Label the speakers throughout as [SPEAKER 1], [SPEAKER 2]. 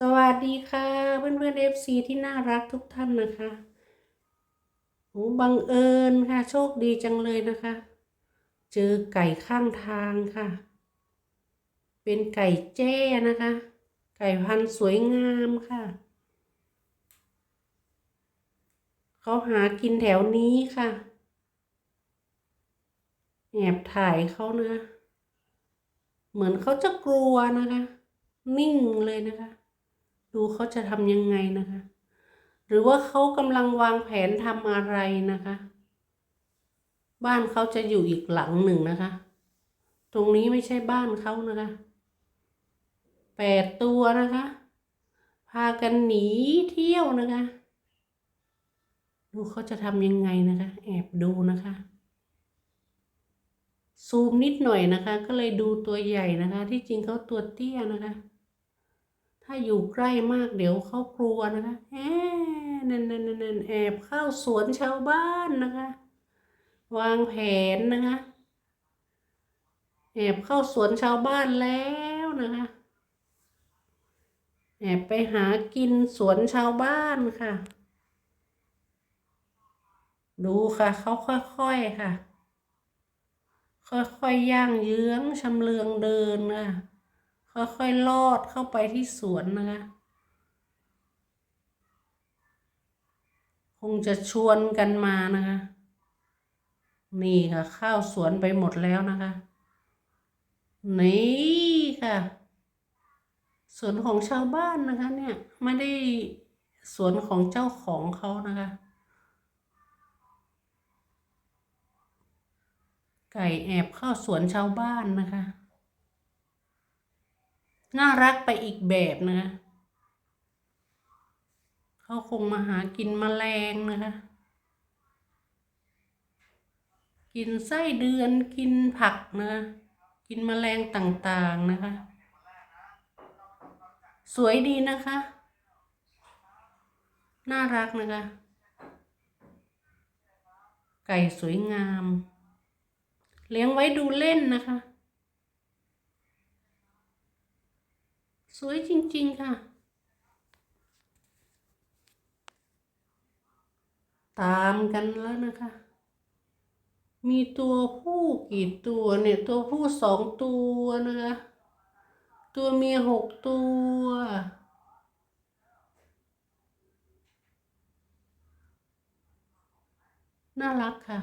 [SPEAKER 1] สวัสดีค่ะเพื่อนเพื่อนเอฟซีที่น่ารักทุกท่านนะคะโอ้บังเอิญค่ะ โชคดีจังเลยนะคะ เจอไก่ข้างทางค่ะ เป็นไก่แจ้นะคะ ไก่พันธุ์สวยงามค่ะ เขาหากินแถวนี้ค่ะ แอบถ่ายเขานะ เหมือนเขาจะกลัวนะคะ นิ่งเลยนะคะ ดูเขาจะทำยังไงนะคะ หรือว่าเขากำลังวางแผนทำอะไรนะคะ บ้านเขาจะอยู่อีกหลังหนึ่งนะคะ ตรงนี้ไม่ใช่บ้านเขานะคะแปดตัวนะคะ พากันหนีเที่ยวนะคะ ดูเขาจะทำยังไงนะคะ แอบดูนะคะซูมนิดหน่อยนะคะ ก็เลยดูตัวใหญ่นะคะ ที่จริงเขาตัวเตี้ยนะคะ ถ้าอยู่ใกล้มากเดี๋ยวเขากลัวนะคะแอบนั่นนั่นนั่นแอบเข้าสวนชาวบ้านนะคะ วางแผนนะคะ แอบเข้าสวนชาวบ้านแล้วนะคะ แอบไปหากินสวนชาวบ้านค่ะ ดูค่ะเขาค่อยๆค่ะ ค่อยๆย่างเยื้องชำเลืองเดินค่ะ ค่อยๆลอดเข้าไปที่สวนนะคะ คงจะชวนกันมานะคะ นี่ค่ะ ข้าวสวนไปหมดแล้วนะคะ นี่ค่ะสวนของชาวบ้านนะคะ เนี่ยไม่ได้สวนของเจ้าของเขานะคะ ไก่แอบเข้าสวนชาวบ้านนะคะ น่ารักไปอีกแบบนะคะเขาคงมาหากินแมลงนะคะ กินไส้เดือนกินผักนะคะกินแมลงต่างๆนะคะ สวยดีนะคะ น่ารักนะคะ ไก่สวยงาม เลี้ยงไว้ดูเล่นนะคะ สวยจริง ๆ ค่ะ ตามกันแล้วนะคะ มีตัวผู้กี่ตัวเนี่ย ตัวผู้สองตัวนะคะ ตัวเมียหกตัว น่ารักค่ะ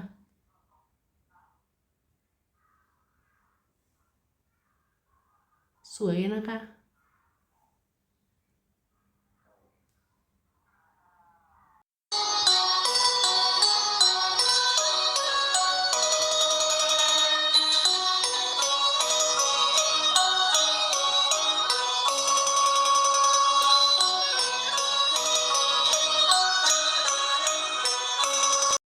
[SPEAKER 1] สวยนะคะ